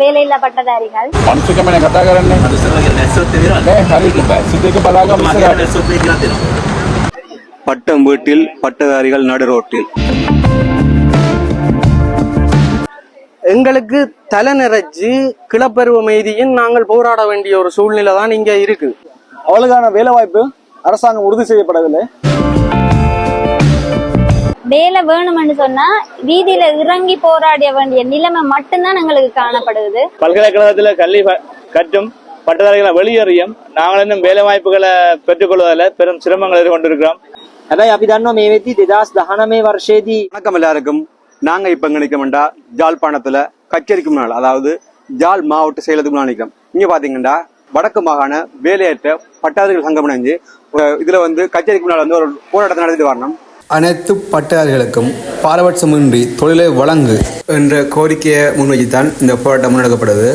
వేలైల పట్టదారిగా come say come பட்டம் வீட்டில் பட்டதாரிகள் நடு ரோட்டில். எங்களுக்கு தலை கிளப்பருவ கிளப்பருவமைதியும் நாங்கள் போராட வேண்டிய ஒரு சூழ்நிலை தான் இங்கே இருக்கு. அவளுக்கான வேலைவாய்ப்பு அரசாங்கம் உறுதி செய்யப்படவில்லை. வேலை வேணும்னு சொன்னா வீதியில இறங்கி போராட வேண்டிய நிலைமை மட்டும்தான் எங்களுக்கு காணப்படுது பல்கலைக்கழகத்தில் கல்வி ப- கற்றும் பட்டதாரிகளை வெளியேறியும் நாங்கள் இன்னும் வேலை வாய்ப்புகளை பெற்றுக்கொள்வதில் பெரும் சிரமங்கள் எதிர்கொண்டிருக்கிறோம் හැබැයි අපි දන්නවා මේ වෙද්දි 2019 වර්ෂයේදී வணக்கம் எல்லாருக்கும் நாங்க இப்ப எங்க நிற்கமெண்டா ஜாழ்ப்பாணத்துல கச்சேரிக்கு முன்னால் அதாவது ஜாழ் மாவட்ட செயலத்துக்கு முன்னால் நிற்கிறோம் இங்க பாத்தீங்கன்னா வடக்கு மாகாண வேலையற்ற பட்டதாரிகள் சங்கம் இணைஞ்சு அஹ் இதுல வந்து கச்சேரிக்கு முன்னால் வந்து ஒரு போராட்டத்தை நடத்திட்டு வரணும் அனைத்து பட்டதாரிகளுக்கும் பாரபட்சமின்றி தொழிலை வழங்கு என்ற கோரிக்கையை முன்வைத்துத்தான் இந்த போராட்டம் முன்னெடுக்கப்படுது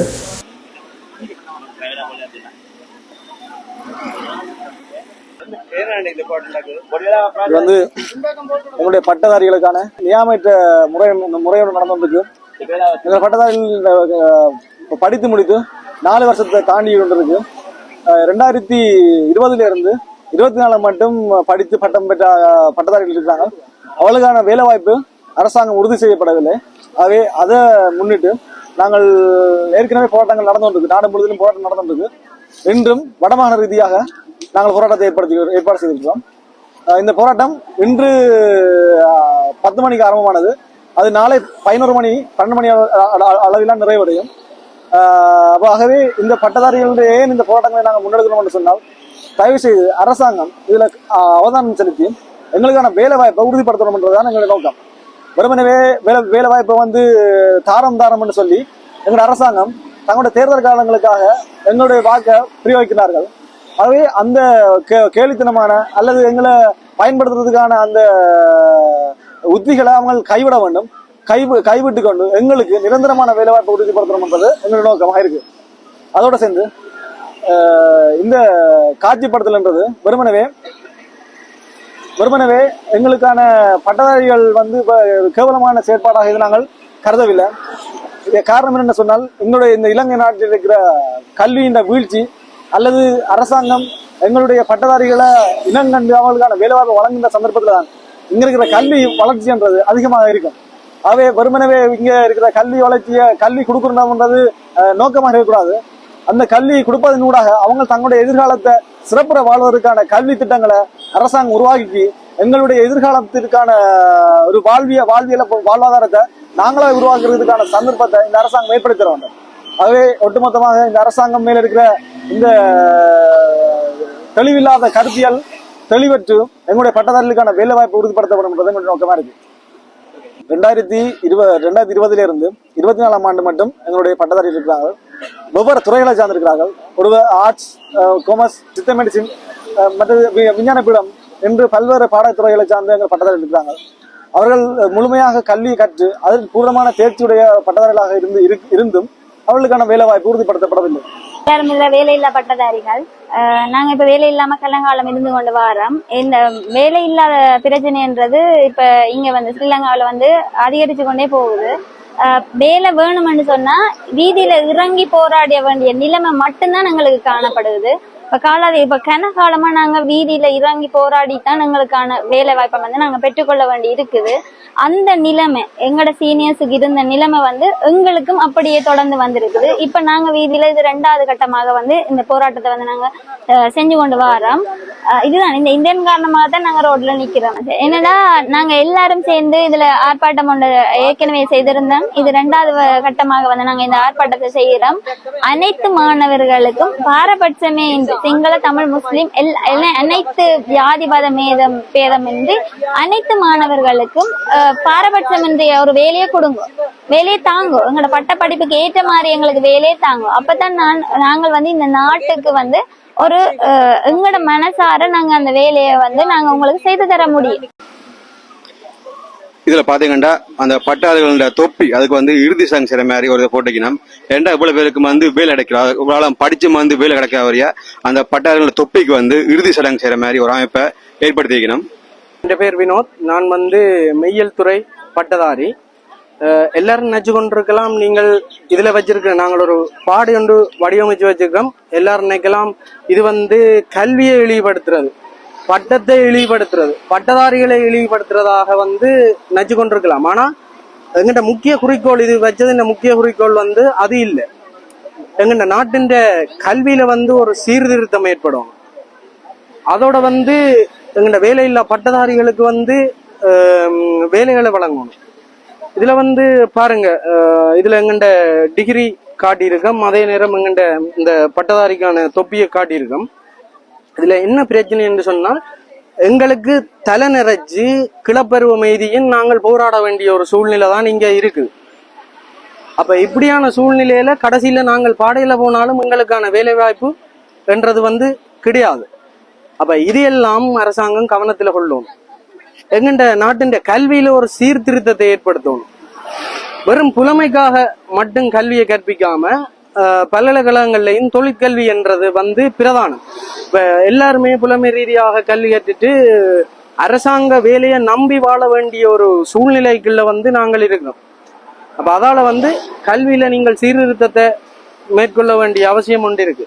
இது வந்து உங்களுடைய பட்டதாரிகளுக்கான நியாமற்ற முறை முறையோடு நடந்து வந்திருக்கு பட்டதாரிகள் படித்து முடித்து நாலு வருஷத்தை தாண்டி கொண்டிருக்கு. ரெண்டாயிரத்தி இருபதுல இருந்து இருபத்தி நாலு மட்டும் படித்து பட்டம் பெற்ற பட்டதாரிகள் இருக்கிறாங்க அவளுக்கான வேலை வாய்ப்பு அரசாங்கம் உறுதி செய்யப்படவில்லை. ஆகவே அதை முன்னிட்டு நாங்கள் ஏற்கனவே போராட்டங்கள் நடந்து நாடு முழுவதிலும் போராட்டம் நடந்து இன்றும் வடமாகாண ரீதியாக நாங்கள் போராட்டத்தை ஏற்படுத்தி ஏற்பாடு செய்திருக்கிறோம். இந்த போராட்டம் இன்று பத்து மணிக்கு ஆரம்பமானது. அது நாளை பதினோரு மணி பன்னெண்டு மணி அள- அளவிலாம் நிறைவடையும். அஹ், ஆகவே இந்த பட்டதாரிகளுடைய ஏன் இந்த போராட்டங்களை நாங்கள் முன்னெடுக்கணும் என்று சொன்னால் தயவு செய்து அரசாங்கம் இதில் அவதானம் செலுத்தி எங்களுக்கான வேலை வாய்ப்பை உறுதிப்படுத்தணும்ன்றதுதான் எங்களுடைய நோக்கம். வெறுமனவே வேலை வேலை வாய்ப்பை வந்து தாரம் தாரம்னு சொல்லி எங்களுடைய அரசாங்கம் தங்களுடைய தேர்தல் காலங்களுக்காக எங்களுடைய வாக்கை பிரயோகிக்கிறார்கள். ஆகவே அந்த கே- கேலித்தனமான அல்லது எங்களை பயன்படுத்துறதுக்கான அந்த உத்திகளை அவங்க கைவிட வேண்டும். கை கைவிட்டு கொண்டு எங்களுக்கு நிரந்தரமான வேலைவாய்ப்பை உறுதிப்படுத்தணும்ன்றது எங்களுடைய நோக்கமாக இருக்கு. அதோட சேர்ந்து இந்த காட்சி படத்துலன்றது வெறுமனவே வெறுமனவே எங்களுக்கான பட்டதாரிகள் வந்து கேவலமான செயற்பாடாக இது நாங்கள் கருதவில்லை. இது காரணம் என்ன சொன்னால் எங்களுடைய இந்த இலங்கை நாட்டில் இருக்கிற கல்வியின் வீழ்ச்சி அல்லது அரசாங்கம் எங்களுடைய பட்டதாரிகளை இனங்கண்டு அவர்களுக்கான வேலைவாய்ப்பு வழங்குகின்ற சந்தர்ப்பத்தில் தான் இங்கே இருக்கிற கல்வி வளர்ச்சின்றது அதிகமாக இருக்கும். ஆகவே வெறுமனவே இங்கே இருக்கிற கல்வி வளர்ச்சியை கல்வி கொடுக்கணும்ன்றது நோக்கமாக இருக்கக்கூடாது. அந்த கல்வியை கொடுப்பதன் ஊடாக அவங்க தங்களுடைய எதிர்காலத்தை சிறப்புற வாழ்வதற்கான கல்வி திட்டங்களை அரசாங்கம் உருவாக்கி எங்களுடைய எதிர்காலத்திற்கான ஒரு வாழ்விய வாழ்வியல வாழ்வாதாரத்தை நாங்களா உருவாக்குறதுக்கான சந்தர்ப்பத்தை இந்த அரசாங்கம் ஏற்படுத்த வேண்டும். ஆகவே ஒட்டுமொத்தமாக இந்த அரசாங்கம் மேல இருக்கிற இந்த தெளிவில்லாத கருத்தியல் தெளிவற்று எங்களுடைய பட்டதாரிகளுக்கான வேலை வாய்ப்பு உறுதிப்படுத்தப்படும் என்பது எங்களுடைய நோக்கமா இருக்கு. ரெண்டாயிரத்தி இருபது ரெண்டாயிரத்தி இருபதுல இருந்து இருபத்தி நாலாம் ஆண்டு மட்டும் எங்களுடைய பட்டதாரி இருக்கிறாங்க வெவ்வேறு துறைகளை சார்ந்திருக்கிறார்கள். ஒரு ஆர்ட்ஸ் காமர்ஸ் சித்த மெடிசின் மற்றது விஞ்ஞான பீடம் என்று பல்வேறு பாடத்துறைகளை சார்ந்து எங்கள் பட்டதாரி இருக்கிறாங்க அவர்கள் முழுமையாக கல்வி கற்று அதில் பூர்ணமான தேர்ச்சியுடைய பட்டதாரிகளாக இருந்து இருந்தும் அவர்களுக்கான வேலை வாய்ப்பு உறுதிப்படுத்தப்படவில்லை. யாரும் இதுல வேலையில்லா பட்டதாரிகள். நாங்க இப்ப வேலை இல்லாம கல்லங்காலம் இருந்து கொண்டு வாரம். இந்த வேலை இல்லாத பிரச்சனைன்றது இப்ப இங்க வந்து ஸ்ரீலங்காவில வந்து அதிகரிச்சு கொண்டே போகுது. வேலை வேணும்னு சொன்னா வீதியில இறங்கி போராட வேண்டிய நிலைமை மட்டும்தான் எங்களுக்கு காணப்படுது இப்ப காலாதி இப்ப கனகாலமா நாங்க வீதியில இறங்கி போராடி தான் எங்களுக்கான வேலை வாய்ப்பை வந்து நாங்க பெற்றுக்கொள்ள வேண்டி இருக்குது. அந்த நிலைமை எங்களோட சீனியர்ஸுக்கு இருந்த நிலைமை வந்து எங்களுக்கும் அப்படியே தொடர்ந்து வந்திருக்குது. இப்ப நாங்க வீதியில இது ரெண்டாவது கட்டமாக வந்து இந்த போராட்டத்தை வந்து நாங்க அஹ், செஞ்சு கொண்டு வரோம் அஹ், இதுதான். இந்த இந்தியன் காரணமாக தான் நாங்க ரோட்ல நிக்கிறோம். என்னன்னா நாங்க எல்லாரும் சேர்ந்து இதுல ஆர்ப்பாட்டம் ஒன்று ஏற்கனவே செய்திருந்தோம். இது ரெண்டாவது கட்டமாக வந்து நாங்க இந்த ஆர்ப்பாட்டத்தை செய்கிறோம். அனைத்து மாணவர்களுக்கும் பாரபட்சமே இந்த சிங்கள தமிழ் முஸ்லிம் அனைத்து ஜாதிவாத மேதம் பேதமின்றி அனைத்து மாணவர்களுக்கும் அஹ், பாரபட்சமின்றி ஒரு வேலையை கொடுங்க. வேலையை தாங்கும் எங்களோட பட்ட படிப்புக்கு ஏற்ற மாதிரி எங்களுக்கு வேலையை தாங்கும் அப்பதான் நான் நாங்கள் வந்து இந்த நாட்டுக்கு வந்து ஒரு அஹ், எங்களோட மனசார நாங்க அந்த வேலையை வந்து நாங்க உங்களுக்கு செய்து தர முடியும். இதில் பார்த்தீங்கன்னா அந்த பட்டாளர்களோட தொப்பி அதுக்கு வந்து இறுதி சங்க செய்கிற மாதிரி ஒரு போட்டுக்கணும் ரெண்டா இவ்வளோ பேருக்கு வந்து வேலை கிடைக்கிறோம் இவ்வளோ படித்து வந்து வேலை கிடைக்கிற வரையா அந்த பட்டாளர்களோட தொப்பிக்கு வந்து இறுதி சடங்கு செய்கிற மாதிரி ஒரு அமைப்பை ஏற்படுத்தி வைக்கணும் என் பேர் வினோத். நான் வந்து மெய்யல் துறை பட்டதாரி. எல்லாரும் நினச்சி கொண்டிருக்கலாம் நீங்கள் இதில் வச்சிருக்கிற நாங்கள் ஒரு பாடு ஒன்று வடிவமைச்சு வச்சிருக்கோம் எல்லாரும் நினைக்கலாம் இது வந்து கல்வியை இழிவுபடுத்துறது. பட்டத்தை இழிவுபடுத்துறது. பட்டதாரிகளை இழிவுபடுத்துறதாக வந்து நச்சு கொண்டிருக்கலாம். ஆனால் எங்கிட்ட முக்கிய குறிக்கோள் இது வச்சது இந்த முக்கிய குறிக்கோள் வந்து அது இல்லை. எங்கிட்ட நாட்டின் கல்வியில வந்து ஒரு சீர்திருத்தம் ஏற்படும். அதோட வந்து எங்கிட்ட வேலையில்லா பட்டதாரிகளுக்கு வந்து வேலைகளை வழங்கணும். இதுல வந்து பாருங்க இதுல எங்கிட்ட டிகிரி காட்டியிருக்கோம். அதே நேரம் எங்கிட்ட இந்த பட்டதாரிக்கான தொப்பியை காட்டியிருக்கோம். இதுல என்ன பிரச்சனை என்று சொன்னால் எங்களுக்கு தலை நிறைச்சு கிளப்பருவ மெய்தியின் நாங்கள் போராட வேண்டிய ஒரு சூழ்நிலை தான் இங்க இருக்குது அப்ப இப்படியான சூழ்நிலையில கடைசியில நாங்கள் பாடையில போனாலும் எங்களுக்கான வேலைவாய்ப்பு என்றது வந்து கிடையாது. அப்ப இதையெல்லாம் அரசாங்கம் கவனத்துல கொள்ளணும். எங்கண்ட நாட்டின் கல்வியில ஒரு சீர்திருத்தத்தை ஏற்படுத்தணும். வெறும் புலமைக்காக மட்டும் கல்வியை கற்பிக்காம பல்கலைக்கழகங்கள்லையும் தொழிற்கல்வி என்றது வந்து பிரதானம். இப்போ எல்லாருமே புலமை ரீதியாக கல்வி கற்றுட்டு அரசாங்க வேலையை நம்பி வாழ வேண்டிய ஒரு சூழ்நிலைக்குள்ள வந்து நாங்கள் இருக்கிறோம். அப்போ அதால் வந்து கல்வியில் நீங்கள் சீர்திருத்தத்தை மேற்கொள்ள வேண்டிய அவசியம் ஒன்று இருக்கு.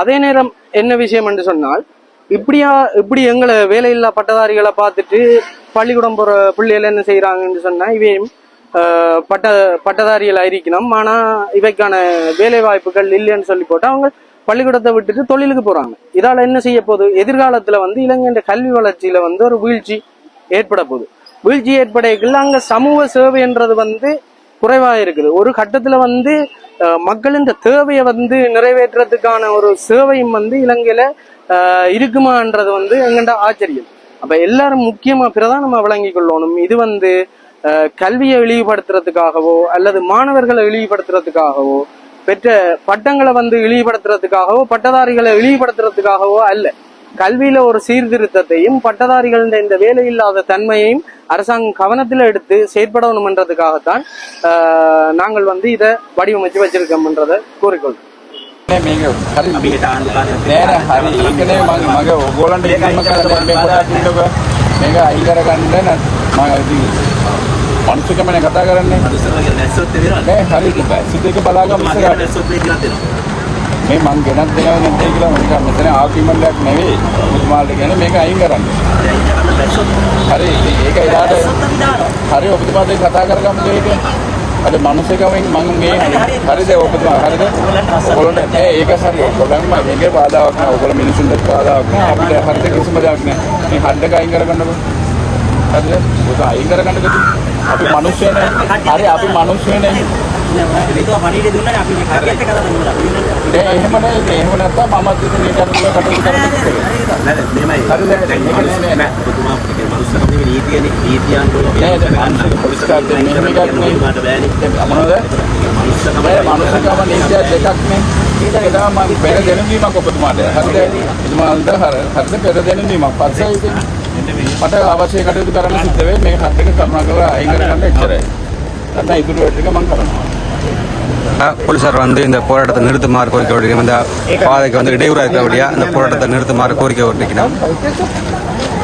அதே நேரம் என்ன விஷயம் என்று சொன்னால் இப்படியா இப்படி எங்களை வேலையில்லா பட்டதாரிகளை பார்த்துட்டு பள்ளிக்கூடம் போகிற பிள்ளைகள் என்ன செய்கிறாங்கன்னு சொன்னால் இவையும் பட்ட பட்டதாரிகள் இருக்கணும் ஆனால் இவைக்கான வேலை வாய்ப்புகள் இல்லைன்னு சொல்லி போட்டு அவங்க பள்ளிக்கூடத்தை விட்டுட்டு தொழிலுக்கு போகிறாங்க இதால் என்ன செய்ய போகுது? எதிர்காலத்தில் வந்து இளைஞர் கல்வி வளர்ச்சியில் வந்து ஒரு வீழ்ச்சி ஏற்பட போகுது. வீழ்ச்சி ஏற்படையில் அங்கே சமூக சேவைன்றது வந்து குறைவாக இருக்குது. ஒரு கட்டத்தில் வந்து மக்களின் தேவையை வந்து நிறைவேற்றுறதுக்கான ஒரு சேவையும் வந்து இலங்கையில் இருக்குமான்றது வந்து எங்கள்கிட்ட ஆச்சரியம். அப்போ எல்லாரும் முக்கியமாக பிறதான் நம்ம விளங்கி கொள்ளணும். இது வந்து கல்வியை இழிவுபடுத்துறதுக்காகவோ அல்லது மாணவர்களை இழிவுபடுத்துறதுக்காகவோ பெற்ற பட்டங்களை வந்து இழிவுபடுத்துறதுக்காகவோ பட்டதாரிகளை இழிவுபடுத்துறதுக்காகவோ அல்ல. கல்வியில ஒரு சீர்திருத்தத்தையும் பட்டதாரிகள் இந்த வேலையில்லாத தன்மையையும் அரசாங்கம் கவனத்தில் எடுத்து செயற்படணும்ன்றதுக்காகத்தான் ஆஹ், நாங்கள் வந்து இதை வடிவமைச்சு வச்சிருக்கோம்ன்றதை கூறிக்கொள்றோம் මේක මේක අයින් කරගන්න මම ඉතින් මනුස්සකම නේ කතා කරන්නේ. නෑ හරි. සිත එක බලාගන්න මේ මං ගෙනත් දෙනව නැද්ද කියලා මම කියන්නේ මෙතන ආකිමල්ලක් නෙවෙයි. මුතුමාල්ට කියන්නේ මේක අයින් කරන්න. හරි. ඒක එදාට හරි ඔබතුමාත් කතා කරගමු මේක අද මනුස්සකමෙන් මම මේ හරිද ඔබතුමා හරිද? ඔයගොල්ලන්ට ඒ ඒක හරි. ඔයගොල්ලන්ම මේකේ බාධාවක් නෑ ඔයගොල්ලෝ මිනිසුන්ට බාධාවක් නෑ අපිට හරිද? කිසිම දෙයක් නෑ මේ හද්දක අයින් කරගන්නකො. හරිද? ඒක අයින් කරගන්නකො. අපි මිනිස්සුනේ හරි අපි මිනිස්සුනේ එහෙම නෑ. එහෙම නැත්තම් මම ඉතින් මේ කටුල කටුල කරන්නේ හරිද ඒක නෑ නෑ නෑ පොලිස් කාර්යය මෙහෙම එකක් නේ මොනවද ඒ මනුස්සකම නීතිය දෙකක් නේ ඒක තමයි මම පෙර දැනුම්වීමක් ඔබතුමාට හරිද එතුමාට හර හරිද පෙර දැනුම්වීමක් පස්සේ ඉතින් මට අවශ්‍ය කටයුතු කරන්න සිද්ධ වෙයි. මේක හත් එක කරුණාකරලා අයින් කරගන්න එච්චරයි. නැත්නම් ඉතුරු ටික මම කරනවා. போலீசார் வந்து இந்த போராட்டத்தை நிறுத்துமாறு கோரிக்கை விடுக்கணும் இந்த பாதைக்கு வந்து இடையூறாக இருக்கக்கூடிய இந்த போராட்டத்தை நிறுத்துமாறு கோரிக்கை விடுக்கிறோம்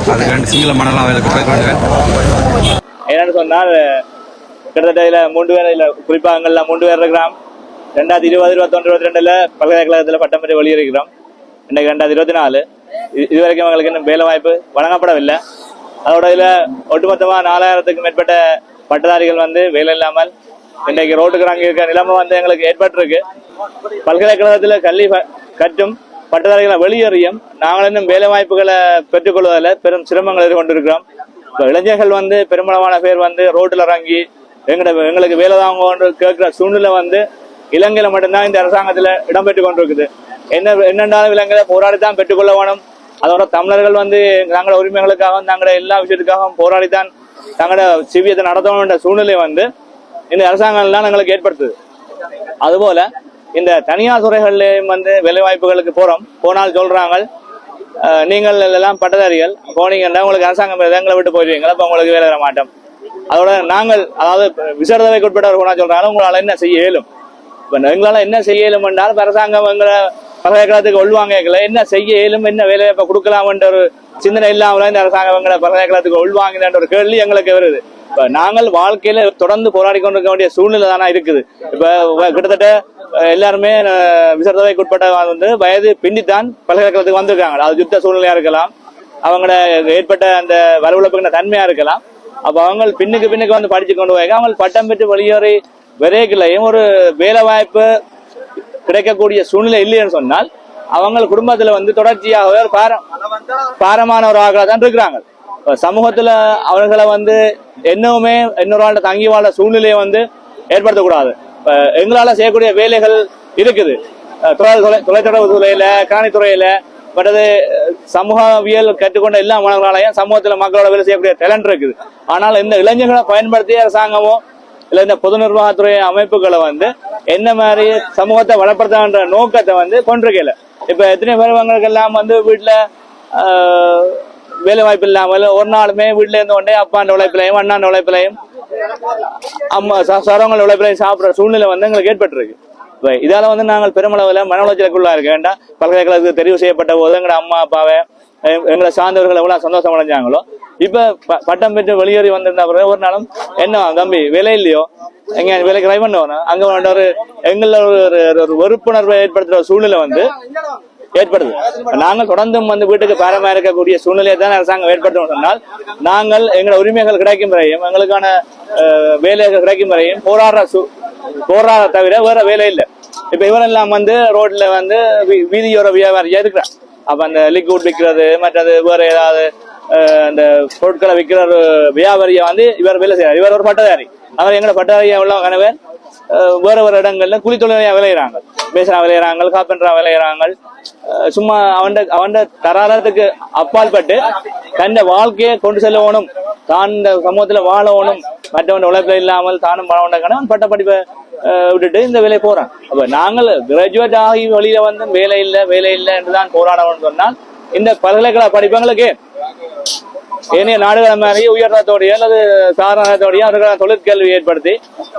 அதுக்கு ரெண்டு சிங்கள மணலாம் அவர்களுக்கு போய் என்னன்னு சொன்னால் கிட்டத்தட்ட இதில் மூன்று பேர் இல்லை குறிப்பாக எங்கள்ல மூன்று பேர் இருக்கிறோம். ரெண்டாயிரத்தி இருபது இருபத்தொன்று இருபத்தி ரெண்டுல பல்கலைக்கழகத்தில் பட்டம் பெற்று வெளியிருக்கிறோம் இன்றைக்கு ரெண்டாயிரத்தி இருபத்தி நாலு இது- இதுவரைக்கும் எங்களுக்கு இன்னும் வேலை வாய்ப்பு வழங்கப்படவில்லை. அதோட இதில் ஒட்டுமொத்தமாக நாலாயிரத்துக்கும் மேற்பட்ட பட்டதாரிகள் வந்து வேலை இல்லாமல் இன்றைக்கு ரோட்டுக்கு நாங்கள் இருக்க நிலைமை வந்து எங்களுக்கு ஏற்பட்டிருக்கு பல்கலைக்கழகத்தில் கல்வி கற்றும் பட்டதாரிகளை வெளியேறியும் நாங்கள் இன்னும் வேலை வாய்ப்புகளை பெற்றுக்கொள்வதில் பெரும் சிரமங்கள் எதிர்கொண்டிருக்கிறோம். இப்போ இளைஞர்கள் வந்து பெரும்பாலான பேர் வந்து ரோட்டில் இறங்கி எங்கட எங்களுக்கு வேலை தாங்க கேட்குற சூழ்நிலை வந்து இலங்கையில் மட்டும்தான் இந்த அரசாங்கத்தில் இடம்பெற்று கொண்டிருக்குது. என்ன என்னென்றாலும் இலங்கையில போராடி தான் பெற்றுக்கொள்ள வேணும். அதோட தமிழர்கள் வந்து தங்களோட உரிமைகளுக்காகவும் தங்களோட எல்லா விஷயத்துக்காகவும் போராடித்தான் தங்களோட சிவியத்தை நடத்தணும் என்ற சூழ்நிலை வந்து இந்த அரசாங்கம்லாம் எங்களுக்கு ஏற்படுத்துது. அதுபோல இந்த தனியார் துறைகள்லயும் வந்து வேலை வாய்ப்புகளுக்கு போறோம். போனால் சொல்றாங்க நீங்கள் எல்லாம் பட்டதாரிகள் போனீங்கன்னா உங்களுக்கு அரசாங்கம் எங்களை விட்டு போயிடுவீங்களா அப்போ உங்களுக்கு வேலை தர மாட்டோம். அதோட நாங்கள் அதாவது விசாரதவைக்கு உட்பட்டவர் போனா சொல்றாங்க என்ன செய்ய இயலும்? இப்போ எங்களால் என்ன செய்ய இயலும் என்றால் அரசாங்கம் எங்களை பல்கலைக்கழகத்துக்கு உள்வாங்கல என்ன செய்ய இயலும் என்ன வேலை வாய்ப்பை கொடுக்கலாம்ன்ற ஒரு சிந்தனை இல்லாமல் இந்த அரசாங்கம் எங்களை பல்கலைக்கழகத்துக்கு உள்வாங்கின ஒரு கேள்வி எங்களுக்கு வருது. இப்ப நாங்கள் வாழ்க்கையில தொடர்ந்து போராடி கொண்டிருக்க வேண்டிய சூழ்நிலை தானே இருக்குது. இப்ப கிட்டத்தட்ட எல்லாருமே அஹ், உட்பட்ட வந்து வயது பின்னித்தான் பல்கலைக்கழகத்துக்கு வந்திருக்காங்க. அது யுத்த சூழ்நிலையா இருக்கலாம். அவங்களோட ஏற்பட்ட அந்த வரவுழப்புக்கிற தன்மையா இருக்கலாம். அப்ப அவங்க பின்னுக்கு பின்னுக்கு வந்து படிச்சு கொண்டு போய் அவங்க பட்டம் பெற்று வெளியேறி விரைக்கலையும் ஒரு வேலை வாய்ப்பு கிடைக்கக்கூடிய சூழ்நிலை இல்லைன்னு சொன்னால் அவங்க குடும்பத்துல வந்து தொடர்ச்சியாக ஒரு பாரம் பாரமானவராக தான் இருக்கிறாங்க. சமூகத்துல அவர்களை வந்து என்னவுமே இன்னொரு ஆள்கிட்ட தங்கி வாழ சூழ்நிலையை வந்து ஏற்படுத்தக்கூடாது. இப்போ எங்களால செய்யக்கூடிய வேலைகள் இருக்குது. தொலை தொலை தொலைத்தொடர்பு துறையில காணித்துறையில மற்றது சமூகவியல் கற்றுக்கொண்ட எல்லா மாணவர்களாலையும் சமூகத்தில் மக்களோட வேலை செய்யக்கூடிய டேலண்ட் இருக்குது. ஆனால் இந்த இளைஞர்களை பயன்படுத்தி அரசாங்கமோ இல்லை இந்த பொது நிர்வாகத்துறை அமைப்புகளை வந்து என்ன மாதிரி சமூகத்தை வளப்படுத்தன்ற நோக்கத்தை வந்து கொண்டிருக்கல இப்போ எத்தனை பேர் எல்லாம் வந்து வீட்டில் வேலை வாய்ப்பு இல்லாமல் ஒரு நாளுமே வீட்டுல இருந்து கொண்டே அப்பாண்ட உழைப்பிலையும் அண்ணாண்ட உழைப்பிலையும் அம்மா சரவங்கள உழைப்பிலையும் சாப்பிடுற சூழ்நிலை வந்து எங்களுக்கு ஏற்பட்டிருக்கு. இப்போ இதால வந்து நாங்கள் பெருமளவுல மன உளைச்சலுக்குள்ளா இருக்க வேண்டாம். பல்கலைக்கழகத்துக்கு தெரிவு செய்யப்பட்ட போது எங்களோட அம்மா அப்பாவை எங்களை சார்ந்தவர்கள் எவ்வளவு சந்தோஷம் அடைஞ்சாங்களோ இப்ப ப- பட்டம் பெற்று வெளியேறி வந்திருந்த பிறகு ஒரு நாளும் என்ன தம்பி விலை இல்லையோ? எங்க வேலைக்கு ட்ரை பண்ணுவோம் அங்க வந்து ஒரு எங்கள ஒரு ஒரு- ஒரு வெறுப்புணர்வை ஏற்படுத்துற ஒரு சூழ்நிலை வந்து ஏற்படுது. நாங்கள் தொடர்ந்தும் வந்து வீட்டுக்கு பேரமா இருக்கக்கூடிய சூழ்நிலையை தான் அரசாங்கம் ஏற்படுத்தும் சொன்னால் நாங்கள் எங்களோட உரிமைகள் கிடைக்கும் வரையும் எங்களுக்கான வேலைகள் கிடைக்கும் வரையும் போராடுற சு- போராட தவிர வேற வேலை இல்லை. இப்ப இவரெல்லாம் வந்து ரோட்ல வந்து வீ- வீதியோர வியாபாரியா இருக்கிறான் அப்ப அந்த லிக்விட் விற்கிறது மற்றது வேற ஏதாவது அந்த பொருட்களை விற்கிற ஒரு வியாபாரியை வந்து இவர் வேலை செய்யறார் இவர் ஒரு பட்டதாரி. அவர் எங்களோட பட்டதாரியா உள்ள கணவர். வேற வேற இடங்கள்ல குழி தொழிலையா விளையிறாங்க. பேசுறா விளையிறாங்க காப்பென்றா விளையிறாங்க. சும்மா அவன் அவன் தராரத்துக்கு அப்பால் பட்டு தன் வாழ்க்கையை கொண்டு செல்லணும். தான் இந்த சமூகத்துல வாழணும். மற்றவன் உழைப்பில் இல்லாமல் தானும் வாழ கணவன் பட்ட படிப்பை விட்டுட்டு இந்த வேலை போறான். அப்ப நாங்கள் கிராஜுவேட் ஆகி வழியில வந்து வேலை இல்லை வேலை இல்லை என்றுதான் போராடணும்னு சொன்னால் இந்த பல்கலைக்கழக படிப்புகளுக்கு ஏனைய நாடுகள் மாதிரி உயர்தத்தோடைய அல்லது சாரணத்தோடைய அவர்கள் தொழிற்கல்வி ஏற்படுத்தி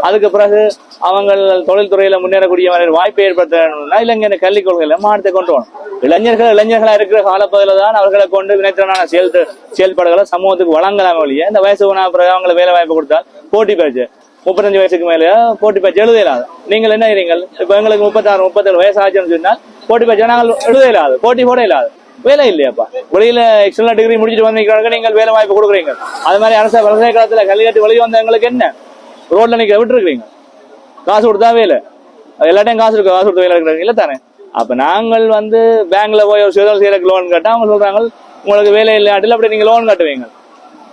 அதுக்கு பிறகு அவங்க தொழில்துறையில முன்னேறக்கூடிய வாய்ப்பை ஏற்படுத்தணும்னா இளைஞர் கல்விக் கொள்கையில மாற்றத்தை கொண்டு வரணும். இளைஞர்கள் இளைஞர்களா இருக்கிற காலப்பகுதியில தான் அவர்களை கொண்டு வினைத்திறனான செயல் செயல்பாடுகளை சமூகத்துக்கு வழங்கலாம் ஒழிய இந்த வயசு உணவு பிறகு அவங்களுக்கு வேலை வாய்ப்பு கொடுத்தால் போட்டி பேச்சு முப்பத்தஞ்சு வயசுக்கு மேலே போட்டி பேச்சு எழுத இயலாது. நீங்கள் என்ன இருங்கள் இப்ப எங்களுக்கு முப்பத்தாறு முப்பத்தேழு வயசு ஆச்சுன்னு சொன்னால் போட்டி பேச்சு நாங்கள் எழுத இல்லாது போட்டி போட இல்லாது வேலை இல்லையாப்பா வெளியில எக்ஸ்டர்னல் டிகிரி முடிச்சுட்டு வந்தீங்க நீங்கள் வேலை வாய்ப்பு கொடுக்குறீங்க. அது மாதிரி அரசு பல்கலைக்கழகத்துல கல்வி கட்டி வெளியே வந்தவங்களுக்கு என்ன? ரோட்ல நீங்க விட்டுருக்கீங்க காசு கொடுத்தா வேலை. எல்லாத்தையும் காசு இருக்கு காசு கொடுத்து வேலை இருக்கிறாங்க தானே? அப்ப நாங்கள் வந்து பேங்க்ல போய் ஒரு சுயதொழில் செய்யறதுக்கு லோன் கேட்டா அவங்க சொல்றாங்க உங்களுக்கு வேலை இல்லாட்டில் அப்படி நீங்க லோன் கட்டுவீங்க.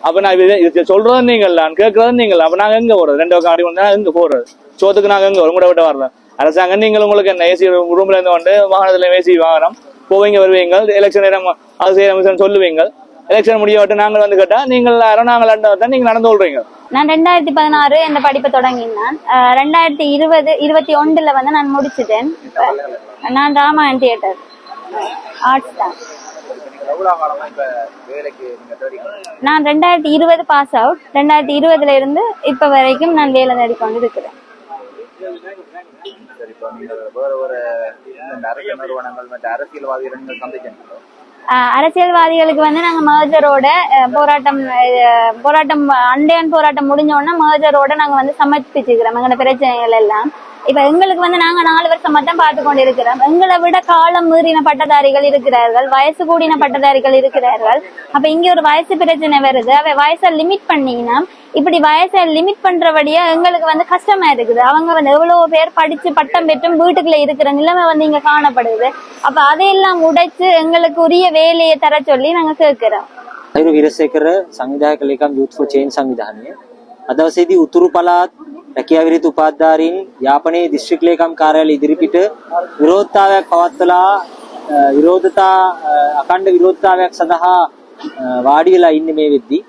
அப்ப நான் இது சொல்றது நீங்கள் நான் கேட்கறதும் நீங்கள் அப்ப நாங்க எங்க போறது? ரெண்டு பக்கம் அடி வந்தா எங்க போறது? சோத்துக்கு நாங்க எங்க வரும் கூட விட்டு வரல. அரசாங்கம் நீங்கள் உங்களுக்கு என்ன ஏசி ரூம்ல இருந்து கொண்டு வாகனத்துல ஏசி வாகனம் போவீங்க வருவீங்க எலெக்ஷன் நேரம் அது செய்யற சொல்லுவீங்க எலெக்ஷன் முடிய விட்டு நாங்கள் வந்து கேட்டா நீங்கள் நாங்கள் அண்டை நீங்க நடந்து கொள்றீங்க. நான் ரெண்டாயிரத்தி பதினாறு இந்த படிப்பை தொடங்கினேன் ரெண்டாயிரத்தி இருபது இருபத்தி ஒன்றுல வந்து நான் முடிச்சிட்டேன். நான் ராமாயண் தியேட்டர் ஆர்ட்ஸ் தான். நான் ரெண்டாயிரத்தி இருபது பாஸ் அவுட் ரெண்டாயிரத்தி இருபதுல இருந்து இப்ப வரைக்கும் நான் வேலை தேடி கொண்டு இருக்கிறேன் நிறுவனங்கள் அரசியல்வாதிகள் அரசியல்வாதிகளுக்கு வந்து நாங்க மேஜரோட போராட்டம் அஹ், போராட்டம் அண்டையன் போராட்டம் முடிஞ்ச உடனே மேஜரோட நாங்க வந்து சமர்ப்பிச்சுக்கிறோம். எங்களோட பிரச்சனைகள் எல்லாம். இப்ப எங்களுக்கு வந்து நாங்க நாலு வருஷம் மட்டும் பார்த்து கொண்டு இருக்கிறோம் எங்களை விட காலம் மீறின பட்டதாரிகள் இருக்கிறார்கள் வயசு கூடின பட்டதாரிகள் இருக்கிறார்கள். அப்ப இங்க ஒரு வயசு பிரச்சனை வருது. அவ வயசை லிமிட் பண்ணீங்கன்னா இப்படி வயசை லிமிட் பண்றபடியா எங்களுக்கு வந்து கஷ்டமா இருக்குது. அவங்க வந்து எவ்வளவு பேர் படிச்சு பட்டம் பெற்றும் வீட்டுக்குள்ள இருக்கிற நிலைமை வந்து இங்க காணப்படுது. அப்ப அதையெல்லாம் உடைச்சு எங்களுக்கு உரிய வேலையை தர சொல்லி நாங்க கேட்கிறோம். वीरशेखर संविधायक लेखा यूथ फॉर चेंज संविधान අද දවසේදී උතුරු පළාත් රැකියා විරහිත උපාධිධාරීන් යාපනයේ දිස්ත්‍රික් ලේකම් කාර්යාලය ඉදිරිපිට විරෝධතාවයක් පවත්වලා අ, විරෝධතා අ, අඛණ්ඩ විරෝධතාවයක් සඳහා අ, වාඩි වෙලා ඉන්නේ මේ වෙද්දී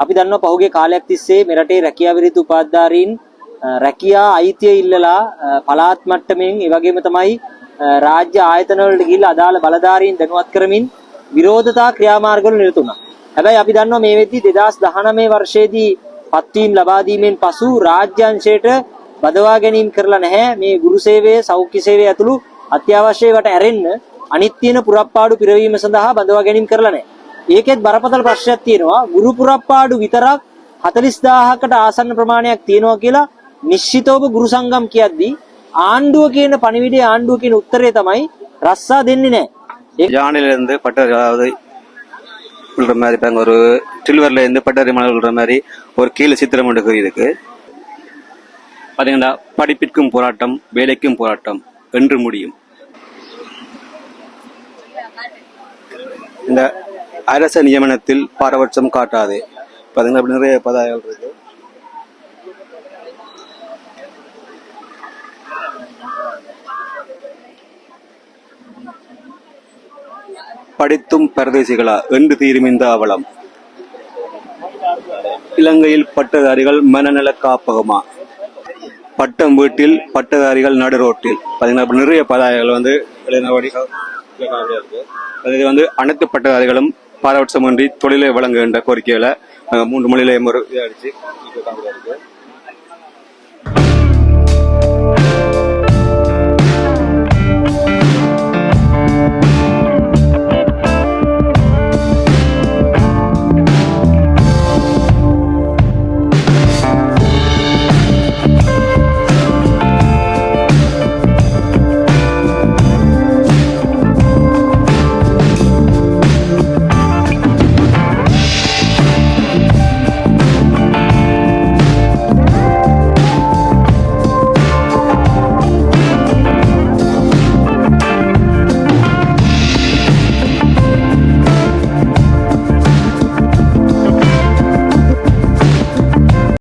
අපි දන්නවා පහුගිය කාලයක් තිස්සේ මෙරටේ රැකියා විරහිත උපාධිධාරීන් අ, රැකියා අයිතිය ඉල්ලලා අ, පළාත් මට්ටමින් ඒ වගේම තමයි අ, රාජ්‍ය ආයතන වලට ගිහිල්ලා අදාළ බලධාරීන් දැනුවත් කරමින් විරෝධතා ක්‍රියාමාර්ගවල නිරත වුණා. හැබැයි අපි දන්නවා මේ වෙද්දී 2019 වර්ෂයේදී පත්වීම් ලබා දීමෙන් පසු රාජ්‍යංශයට බදවා ගැනීම කරලා නැහැ මේ ගුරු සේවය සෞඛ්‍ය සේවය ඇතුළු අත්‍යවශ්‍ය ඒවාට ඇරෙන්න අනිත් තියෙන පුරප්පාඩු පිරවීම සඳහා බදවා ගැනීම කරලා නැහැ. ඒකෙත් බරපතල ප්‍රශ්නයක් තියෙනවා ගුරු පුරප්පාඩු විතරක් 40000කට ආසන්න ප්‍රමාණයක් තියෙනවා කියලා නිශ්චිතවම ගුරු සංගම් කියද්දී ආණ්ඩුව කියන පණිවිඩය ආණ්ඩුව කියන උත්තරේ තමයි රස්සා දෙන්නේ නැහැ. යානෙලෙන්ද පට உள்ள மாதிரி பாருங்க ஒரு சில்வரில் இருந்து பட்டதாரி மலை உள்ள மாதிரி ஒரு கீழே சித்திரம் ஒன்று இருக்கு பார்த்தீங்கன்னா படிப்பிற்கும் போராட்டம் வேலைக்கும் போராட்டம் என்று முடியும். இந்த அரச நியமனத்தில் பாரபட்சம் காட்டாது. பார்த்தீங்கன்னா அப்படி நிறைய பதாயங்கள் இருக்குது படித்தும் பரதேசிகளா என்று தீரும் இந்த அவலம். இலங்கையில் பட்டதாரிகள் மனநல காப்பகமா? பட்டம் வீட்டில் பட்டதாரிகள் நடு ரோட்டில். பாத்தீங்கன்னா நிறைய பதாயங்கள் வந்து எழுதினபடி இருக்கு அது வந்து அனைத்து பட்டதாரிகளும் பாரபட்சமின்றி தொழிலை வழங்குகின்ற என்ற கோரிக்கையில மூன்று மொழியில ஒரு இதாகிடுச்சு இருக்கு